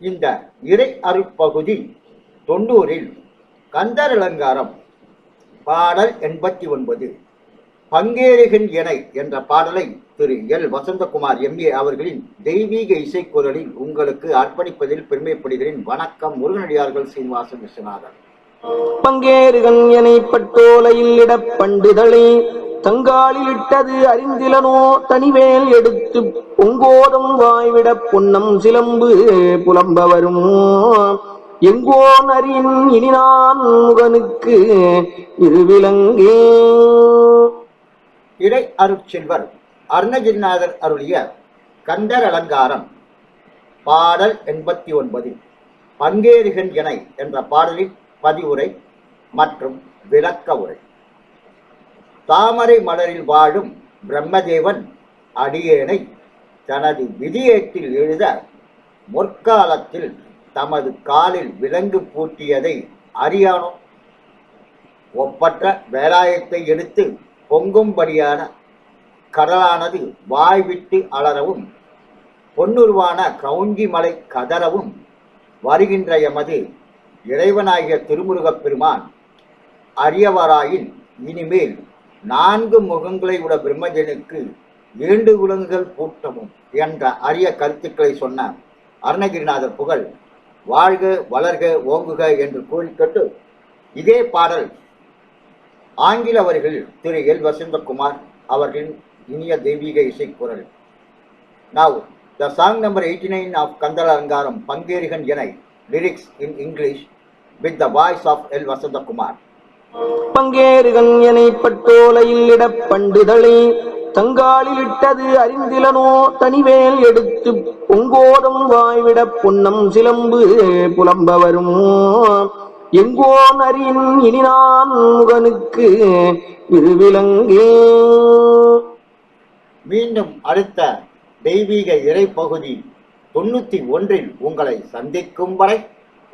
இந்த இறை அருட்பகுதி தொண்ணூறில் கந்தர் அலங்காரம் பாடல் எண்பத்தி ஒன்பது பங்கேறுகின் இணை என்ற பாடலை திரு எல். வசந்தகுமார் எம்ஏ அவர்களின் தெய்வீக இசைக்குரலில் உங்களுக்கு அர்ப்பணிப்பதில் பெருமைப்படுகிறேன். வணக்கம் முருகனடியார்கள் சீனிவாசன் விஸ்வநாதன். பங்கேறுகன் எனை பட்டோலையில் இடப் தங்காலில் இட்டது அறிந்திலனோ தனிவேல் எடுத்து பொங்கோதம் வாய்விட பொன்னம் சிலம்பு புலம்ப வரும் எங்கோ நரின் இனி நான் முகனுக்கு இருவிலங்கே இறை அருட்செல்வர் அருணகிரிநாதர் அருளிய கந்தர் அலங்காரம் பாடல் எண்பத்தி ஒன்பது பங்கேறுகன் என்ற பாடலில் பதிவுரை மற்றும் விளக்க உரை. தாமரை மலரில் வாழும் பிரம்மதேவன் அடியேனை தனது விதியேட்டில் எழுத முற்காலத்தில் தமது காலில் விலங்கு பூட்டியதை அறியானோ? ஒப்பற்ற வேலாயத்தை எடுத்து பொங்கும்படியான கடலானது வாய் விட்டு அலறவும் பொன்னுருவான கவுஞ்சி மலை கதறவும் வருகின்ற எமது இறைவனாகிய திருமுருகப் பெருமான் அரியவராயின் இனிமேல் நான்கு முகங்களை உட பிரம்மஜனுக்கு இரண்டு விலங்குகள் பூட்டவும் என்ற அரிய கருத்துக்களை சொன்ன அருணகிரிநாதர் புகழ் வாழ்க வளர்க ஓங்குக என்று கூறிக்கொண்டு இதே பாடல் ஆங்கில வரிகள் திரு. எல். வசந்தகுமார் அவர்களின் இனிய தெய்வீக இசைக்குரல். Now, the song number 89 of Kandala அலங்காரம் Pangerigan என lyrics in English with the voice of L. Vasantakumar. பங்கேறுகன் எனை பட்டோலையில் இடப் பண்டிதழை தங்காலில் இட்டது அறிந்திலனோ தனிவேல் எடுத்து பொங்கோதம் வாய்விடப் பொன்னம் சிலம்பு புலம்ப வரும் எங்கோ நரின் இனி நான் முகனுக்கு இருவிலங்கே மீண்டும் அடுத்த தெய்வீக இறை பகுதி தொண்ணூத்தி ஒன்றில் உங்களை சந்திக்கும் வரை